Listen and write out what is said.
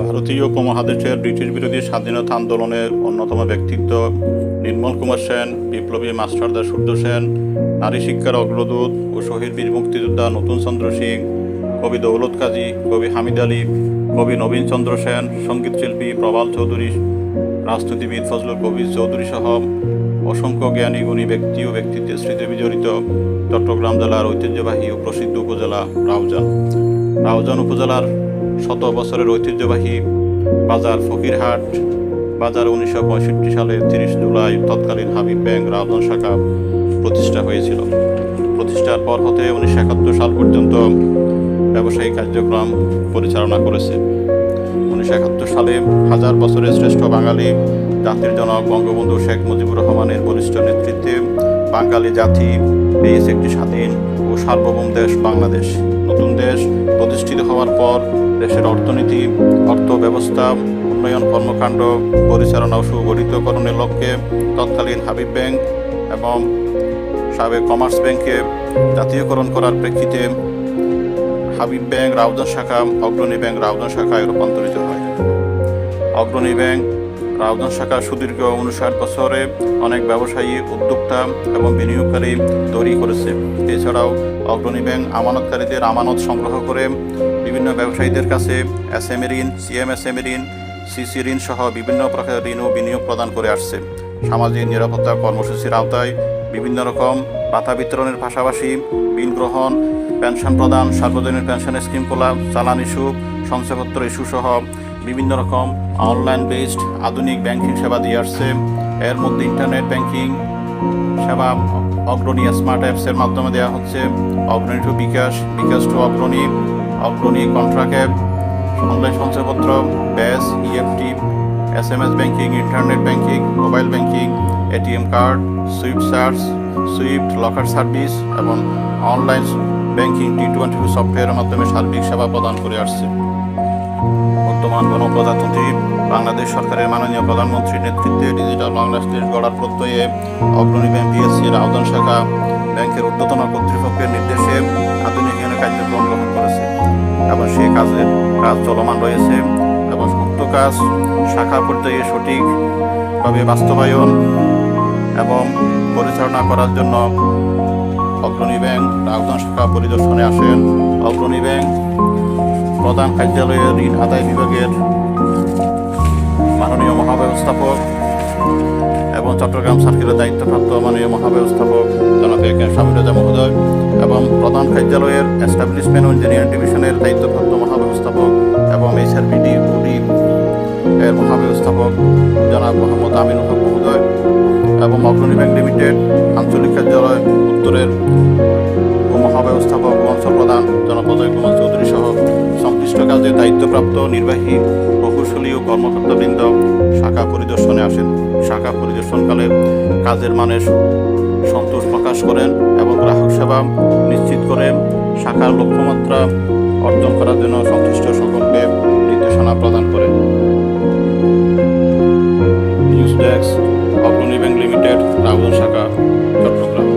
ভারতীয় উপমহাদেশের ব্রিটিশ বিরোধী স্বাধীনতা আন্দোলনের অন্যতম ব্যক্তিত্ব নির্মল কুমার সেন, বিপ্লবী মাস্টারদা সূর্য সেন, নারী শিক্ষার অগ্রদূত ও শহীদ বীর মুক্তিযোদ্ধা নতুন চন্দ্র সিং, কবি দৌলত কাজী, কবি হামিদ আলী, কবি নবীন চন্দ্র সেন সঙ্গীতশিল্পী প্রবাল চৌধুরী, রাজনীতিবিদ ফজলুল কবির চৌধুরী সহ অসংখ্য জ্ঞানী, গুণী ব্যক্তি ও ব্যক্তিত্বের স্মৃতি বিজড়িত চট্টগ্রাম জেলার ঐতিহ্যবাহী ও প্রসিদ্ধ উপজেলা রাউজান। রাউজান উপজেলার শত বছরের ঐতিহ্যবাহী বাজার ফকিরহাট, বাজার উনিশশো পঁয়ষট্টি সালে তিরিশ জুলাই তৎকালীন হাবিব ব্যাংক রাউজান শাখা প্রতিষ্ঠা হয়েছিল। প্রতিষ্ঠার পর হতে উনিশশো একাত্তর সাল পর্যন্ত ব্যবসায়িক কার্যক্রম পরিচালনা করেছে। উনিশশো একাত্তর সালে হাজার বছরের শ্রেষ্ঠ বাঙালি জাতির জনক বঙ্গবন্ধু শেখ মুজিবুর রহমানের বলিষ্ঠ নেতৃত্বে বাঙালি জাতি পেয়েছে একটি স্বাধীন ও সার্বভৌম দেশ বাংলাদেশ। নতুন দেশ প্রতিষ্ঠিত হওয়ার পর দেশের অর্থনীতি, অর্থ ব্যবস্থা, উন্নয়ন কর্মকাণ্ড, পরিচালনা ও সুগঠিতকরণের লক্ষ্যে তৎকালীন হাবিব ব্যাংক এবং সাবেক কমার্স ব্যাংকে জাতীয়করণ করার প্রেক্ষিতে হাবিব ব্যাংক রাউজান শাখা, অগ্রণী ব্যাংক রাউজান শাখায় রূপান্তরিত হয়। অগ্রণী ব্যাংক রাউজান শাখা সুদীর্ঘ উনষাট বছরে অনেক ব্যবসায়ী, উদ্যোক্তা এবং বিনিয়োগকারী তৈরি করেছে। এছাড়াও অগ্রণী ব্যাংক আমানতকারীদের আমানত সংগ্রহ করে বিভিন্ন ব্যবসায়ীদের কাছে এসএমই ঋণ, সি এম সিএমএসএমই ঋণ সিসি ঋণ সহ বিভিন্ন প্রকার ঋণ ও বিনিয়োগ প্রদান করে আসছে। সামাজিক নিরাপত্তা কর্মসূচির আওতায় বিভিন্ন রকম ভাতা বিতরণের পাশাপাশি বিল গ্রহণ, পেনশন প্রদান, সার্বজনীন পেনশন স্কিম খোলা, চালান ইস্যু শংসাপত্র ইস্যু সহ বিভিন্ন রকম অনলাইন বেসড আধুনিক ব্যাংকিং সেবা দিয়ে আসছে। এর মধ্যে ইন্টারনেট ব্যাংকিং সেবা অগ্রণী স্মার্ট অ্যাপসের মাধ্যমে দেওয়া হচ্ছে। Agrani to bKash bKash to Agrani. Agrani contract app online সঞ্চয়পত্র ব্যাস EFT S M S banking internet banking mobile banking ATM card SWIFT search SWIFT locker service এবং online banking T twenty two সফটওয়্যারের মাধ্যমে সার্বিক সেবা প্রদান করে আসছে। বর্তমান গণপ্রজাতন্ত্রী বাংলাদেশ সরকারের মাননীয় প্রধানমন্ত্রীর নেতৃত্বে ডিজিটাল বাংলাদেশ দেশ গড়ার প্রত্যয়ে অগ্রণী ব্যাংক পিএসসির আবেদন শাখা ব্যাংকের ঊর্ধ্বতন কর্তৃপক্ষের নির্দেশে আধুনিকায়নের কার্যক্রম গ্রহণ করেছে। এবং সেই কাজের কাজ চলমান রয়েছে এবং উক্ত কাজ শাখা পর্যায়ে সঠিকভাবে বাস্তবায়ন এবং পরিচালনা করার জন্য অগ্রণী ব্যাংক রাউজান শাখা পরিদর্শনে আসেন। অগ্রণী ব্যাংক প্রধান কার্যালয়ের ঋণ আদায় বিভাগের মাননীয় মহাব্যবস্থাপক এবং চট্টগ্রাম সার্কেলের দায়িত্বপ্রাপ্ত মাননীয় মহাব্যবস্থাপক জনাব এ কে মহোদয় এবং প্রধান কার্যালয়ের এস্টাবলিশমেন্ট ইঞ্জিনিয়ারিং ডিভিশনের দায়িত্বপ্রাপ্ত মহাব্যবস্থাপক এবং এইচআরবিডি উডি এর মহাব্যবস্থাপক জনাব মোহাম্মদ আমিনুল হক মহোদয় এবং অগ্রণী ব্যাংক লিমিটেড, আঞ্চলিক কার্যালয়, উত্তরের মহাব্যবস্থাপক অঞ্চল প্রধান জনাব অজয় কুমার চৌধুরী সহ সংশ্লিষ্ট কাজে দায়িত্বপ্রাপ্ত নির্বাহী প্রকৌশলী ও কর্মকর্তাবৃন্দ শাখা পরিদর্শনে আসেন। শাখা পরিদর্শনকালে কাজের মানের সন্তোষ প্রকাশ করেন এবং গ্রাহক সেবা নিশ্চিত করে শাখার লক্ষ্যমাত্রা অর্জন করার জন্য সংশ্লিষ্ট সকলকে নির্দেশনা প্রদান করেন। News desk Agrani bank limited Raozan শাখা, চট্টগ্রাম।